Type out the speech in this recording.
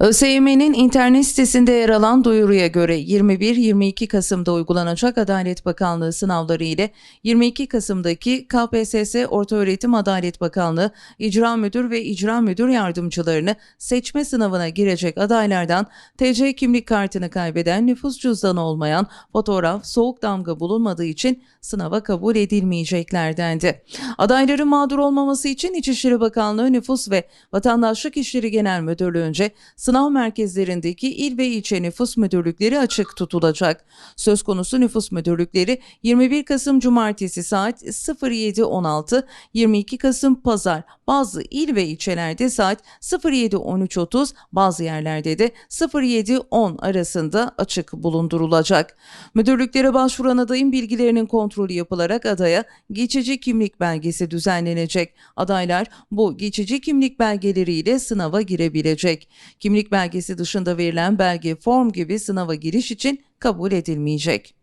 ÖSYM'nin internet sitesinde yer alan duyuruya göre 21-22 Kasım'da uygulanacak Adalet Bakanlığı sınavları ile 22 Kasım'daki KPSS Ortaöğretim Adalet Bakanlığı İcra Müdür ve İcra Müdür Yardımcılarını seçme sınavına girecek adaylardan TC kimlik kartını kaybeden, nüfus cüzdanı olmayan, fotoğraf, soğuk damga bulunmadığı için sınava kabul edilmeyecekler dendi. Adayların mağdur olmaması için İçişleri Bakanlığı Nüfus ve Vatandaşlık İşleri Genel Müdürlüğü'nce sınav merkezlerindeki il ve ilçe nüfus müdürlükleri açık tutulacak. Söz konusu nüfus müdürlükleri 21 Kasım Cumartesi saat 07.16, 22 Kasım Pazar bazı il ve ilçelerde saat 07.13.30, bazı yerlerde de 07.10 arasında açık bulundurulacak. Müdürlüklere başvuran adayın bilgilerinin kontrolü yapılarak adaya geçici kimlik belgesi düzenlenecek. Adaylar bu geçici kimlik belgeleriyle sınava girebilecek. Kimlik belgesi dışında verilen belge, form gibi sınava giriş için kabul edilmeyecek.